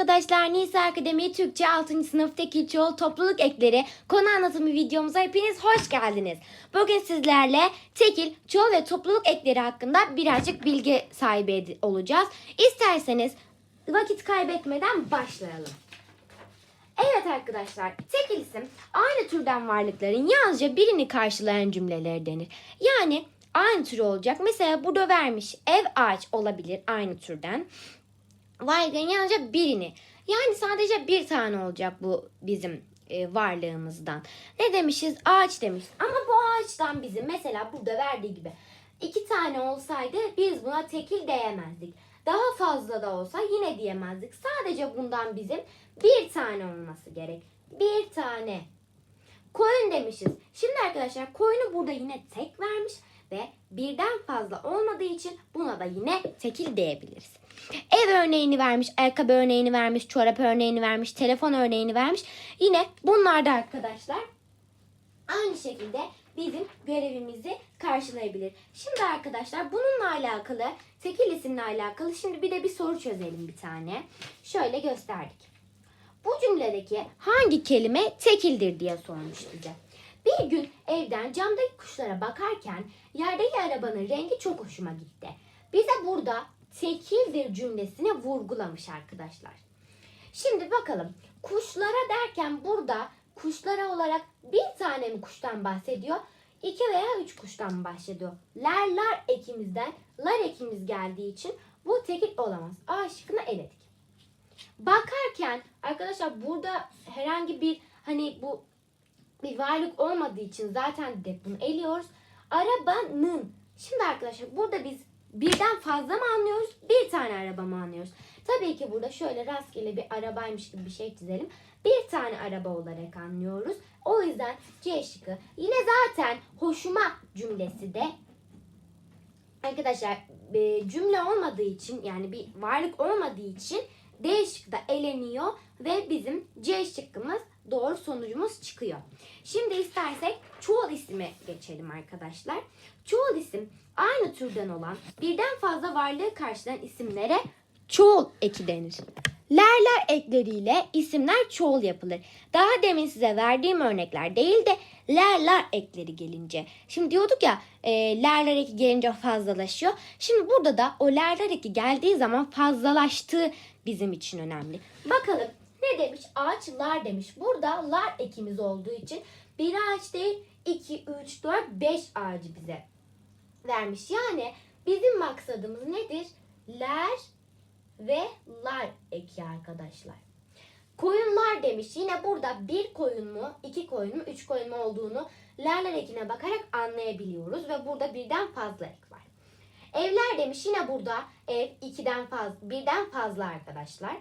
arkadaşlar. Nisa Akademi Türkçe 6. sınıf tekil çoğul topluluk ekleri konu anlatımı videomuza hepiniz hoş geldiniz. Bugün sizlerle tekil, çoğul ve topluluk ekleri hakkında birazcık bilgi sahibi olacağız. İsterseniz vakit kaybetmeden başlayalım. Evet arkadaşlar, tekil isim aynı türden varlıkların yalnızca birini karşılayan cümleleri denir. Yani aynı tür olacak. Mesela burada vermiş ev ağaç olabilir aynı türden. Varlığın yalnızca birini. Yani sadece bir tane olacak bu bizim e, varlığımızdan. Ne demişiz? Ağaç demiş. Ama bu ağaçtan bizim mesela burada verdiği gibi iki tane olsaydı biz buna tekil diyemezdik. Daha fazla da olsa yine diyemezdik. Sadece bundan bizim bir tane olması gerek. Bir tane. Koyun demişiz. Şimdi arkadaşlar koyunu burada yine tek vermiş ve birden fazla olmadığı için buna da yine tekil diyebiliriz. Ev örneğini vermiş, ayakkabı örneğini vermiş, çorap örneğini vermiş, telefon örneğini vermiş. Yine bunlar da arkadaşlar aynı şekilde bizim görevimizi karşılayabilir. Şimdi arkadaşlar bununla alakalı, tekil isimle alakalı şimdi bir de bir soru çözelim bir tane. Şöyle gösterdik. Bu cümledeki hangi kelime tekildir diye sormuş bize. Bir gün evden camdaki kuşlara bakarken yerdeki arabanın rengi çok hoşuma gitti. Bize burada tekildir cümlesini vurgulamış arkadaşlar. Şimdi bakalım kuşlara derken burada kuşlara olarak bir tane mi kuştan bahsediyor? İki veya üç kuştan mı bahsediyor? Ler lar ekimizden lar ekimiz geldiği için bu tekil olamaz. A şıkkına eledik. Bakarken arkadaşlar burada herhangi bir hani bu bir varlık olmadığı için zaten de bunu eliyoruz. Arabanın. Şimdi arkadaşlar burada biz birden fazla mı anlıyoruz? Bir tane araba mı anlıyoruz? Tabii ki burada şöyle rastgele bir arabaymış gibi bir şey çizelim. Bir tane araba olarak anlıyoruz. O yüzden C şıkkı. Yine zaten hoşuma cümlesi de arkadaşlar e, cümle olmadığı için yani bir varlık olmadığı için D şıkkı da eleniyor ve bizim C şıkkımız doğru sonucumuz çıkıyor. Şimdi istersek çoğul ismi geçelim arkadaşlar. Çoğul isim aynı türden olan birden fazla varlığı karşılayan isimlere çoğul eki denir. Lerler ekleriyle isimler çoğul yapılır. Daha demin size verdiğim örnekler değil de lerler ekleri gelince. Şimdi diyorduk ya e, lerler eki gelince fazlalaşıyor. Şimdi burada da o lerler eki geldiği zaman fazlalaştığı bizim için önemli. Bakalım ne demiş? Ağaçlar demiş. Burada lar ekimiz olduğu için bir ağaç değil 2, 3, 4, 5 ağacı bize vermiş. Yani bizim maksadımız nedir? Ler ve lar eki arkadaşlar. Koyunlar demiş. Yine burada bir koyun mu, iki koyun mu, üç koyun mu olduğunu lerler ekine bakarak anlayabiliyoruz ve burada birden fazla ek var. Evler demiş. Yine burada ev ikiden fazla, birden fazla arkadaşlar.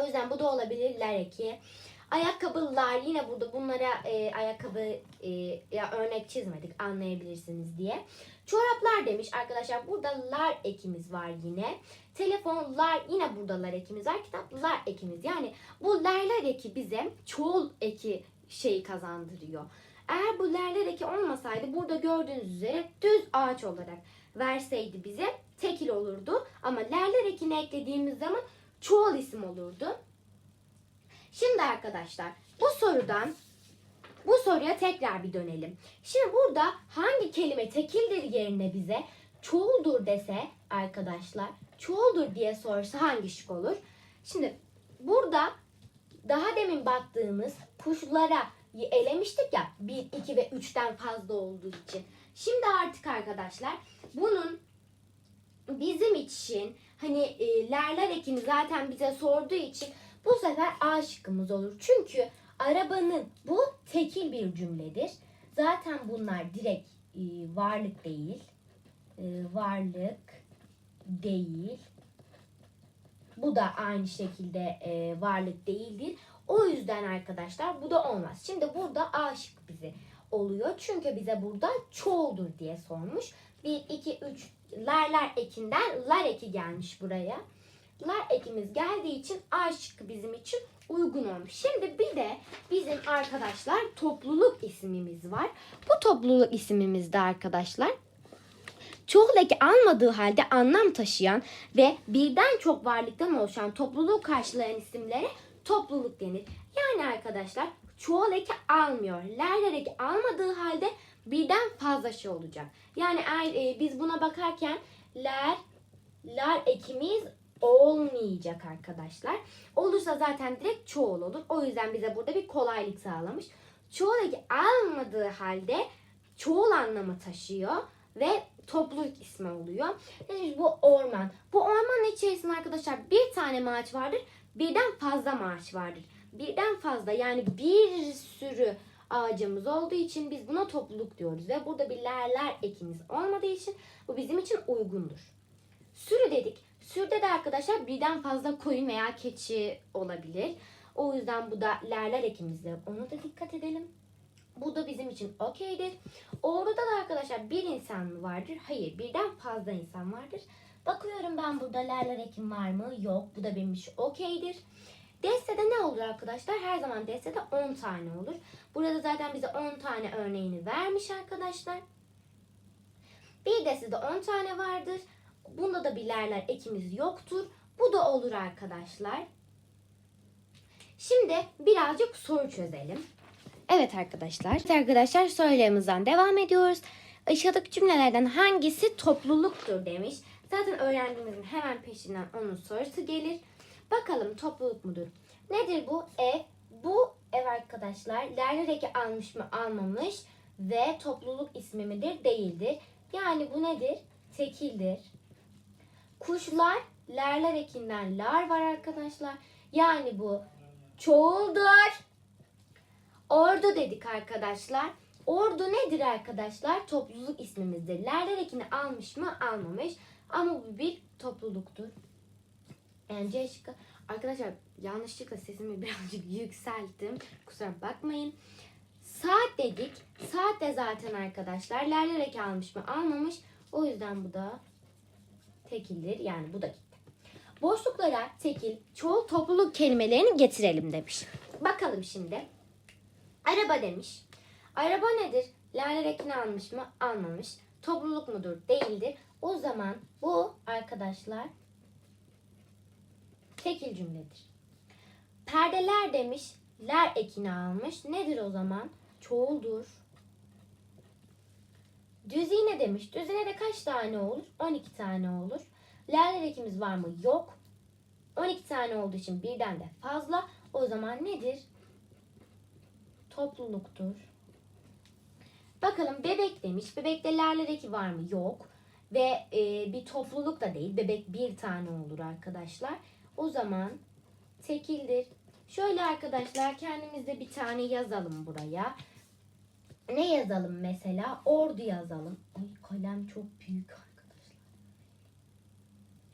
O yüzden bu da olabilir ler eki. Ayakkabılar yine burada bunlara e, ayakkabı e, ya örnek çizmedik anlayabilirsiniz diye. Çoraplar demiş arkadaşlar burada lar ekimiz var yine. Telefonlar yine burada lar ekimiz var. Kitaplar ekimiz. Yani bu lerler eki bize çoğul eki şeyi kazandırıyor. Eğer bu lerler eki olmasaydı burada gördüğünüz üzere düz ağaç olarak verseydi bize tekil olurdu. Ama lerler ekini eklediğimiz zaman çoğul isim olurdu. Şimdi arkadaşlar bu sorudan bu soruya tekrar bir dönelim. Şimdi burada hangi kelime tekildir yerine bize çoğuldur dese arkadaşlar çoğuldur diye sorsa hangi şık olur? Şimdi burada daha demin baktığımız kuşlara elemiştik ya 1, 2 ve 3'ten fazla olduğu için. Şimdi artık arkadaşlar bunun bizim için hani e, lerler ekini zaten bize sorduğu için bu sefer A şıkkımız olur. Çünkü arabanın bu tekil bir cümledir. Zaten bunlar direkt e, varlık değil. E, varlık değil. Bu da aynı şekilde e, varlık değildir. O yüzden arkadaşlar bu da olmaz. Şimdi burada A şıkkı bize oluyor. Çünkü bize burada çoğuldur diye sormuş. 1, 2, 3 lerler ekinden lar eki gelmiş buraya. Lar ekimiz geldiği için A şıkkı bizim için uygun olmuş. Şimdi bir de bizim arkadaşlar topluluk ismimiz var. Bu topluluk ismimizde arkadaşlar çoğul eki almadığı halde anlam taşıyan ve birden çok varlıktan oluşan topluluğu karşılayan isimlere topluluk denir. Yani arkadaşlar çoğul eki almıyor. Lerler eki almadığı halde birden fazla şey olacak. Yani eğer e, biz buna bakarken ler, lar ekimiz olmayacak arkadaşlar. Olursa zaten direkt çoğul olur. O yüzden bize burada bir kolaylık sağlamış. Çoğul eki almadığı halde çoğul anlamı taşıyor ve topluluk ismi oluyor. Demiş bu orman. Bu ormanın içerisinde arkadaşlar bir tane ağaç vardır. Birden fazla ağaç vardır. Birden fazla yani bir sürü ağacımız olduğu için biz buna topluluk diyoruz. Ve burada bir lerler ekimiz olmadığı için bu bizim için uygundur. Sürü dedik. Sürüde de arkadaşlar birden fazla koyun veya keçi olabilir. O yüzden bu da lerler ekimizde. Ona da dikkat edelim. Bu da bizim için okeydir. Orada da arkadaşlar bir insan mı vardır? Hayır birden fazla insan vardır. Bakıyorum ben burada lerler ekim var mı? Yok. Bu da benim için okeydir. Destede ne olur arkadaşlar? Her zaman destede 10 tane olur. Burada zaten bize 10 tane örneğini vermiş arkadaşlar. Bir destede 10 tane vardır. Bunda da bir lerler ekimiz yoktur. Bu da olur arkadaşlar. Şimdi birazcık soru çözelim. Evet arkadaşlar. Evet arkadaşlar sorularımızdan devam ediyoruz. Aşağıdaki cümlelerden hangisi topluluktur demiş. Zaten öğrendiğimizin hemen peşinden onun sorusu gelir. Bakalım topluluk mudur? Nedir bu? Ev. Bu ev arkadaşlar lerler eki almış mı almamış ve topluluk ismi midir? Değildir. Yani bu nedir? Tekildir. Kuşlar lerler ekinden lar var arkadaşlar. Yani bu çoğuldur. Ordu dedik arkadaşlar. Ordu nedir arkadaşlar? Topluluk ismimizdir. Lerler ekini almış mı? Almamış. Ama bu bir topluluktur. Yani C şıkkı. Arkadaşlar yanlışlıkla sesimi birazcık yükselttim. Kusura bakmayın. Saat dedik. Saat de zaten arkadaşlar lerler eki almış mı? Almamış. O yüzden bu da tekildir. Yani bu da gitti. Boşluklara tekil, çoğul topluluk kelimelerini getirelim demiş. Bakalım şimdi. Araba demiş. Araba nedir? Lale ekini almış mı? Almamış. Topluluk mudur? Değildir. O zaman bu arkadaşlar tekil cümledir. Perdeler demiş. Ler ekini almış. Nedir o zaman? Çoğuldur. Düzine demiş. Düzine kaç tane olur? 12 tane olur. Ekimiz var mı? Yok. 12 tane olduğu için birden de fazla. O zaman nedir? Topluluktur. Bakalım bebek demiş. Bebekte eki var mı? Yok. Ve e, bir topluluk da değil. Bebek bir tane olur arkadaşlar. O zaman tekildir. Şöyle arkadaşlar kendimizde bir tane yazalım buraya. Ne yazalım mesela? Ordu yazalım. Ay kalem çok büyük arkadaşlar.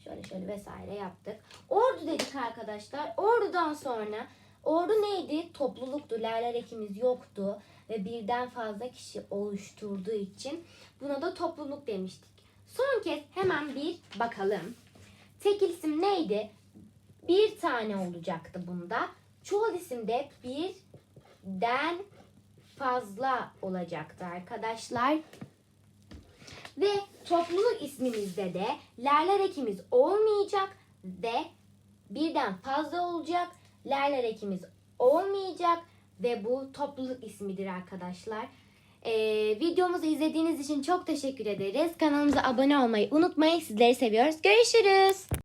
Şöyle şöyle vesaire yaptık. Ordu dedik arkadaşlar. Ordudan sonra ordu neydi? Topluluktu. Lerler ekimiz yoktu. Ve birden fazla kişi oluşturduğu için buna da topluluk demiştik. Son kez hemen bir bakalım. Tekil isim neydi? Bir tane olacaktı bunda. Çoğul isimde birden fazla olacaktı arkadaşlar. Ve topluluk ismimizde de lerler ekimiz olmayacak ve birden fazla olacak. Lerler ekimiz olmayacak ve bu topluluk ismidir arkadaşlar. Ee, videomuzu izlediğiniz için çok teşekkür ederiz. Kanalımıza abone olmayı unutmayın. Sizleri seviyoruz. Görüşürüz.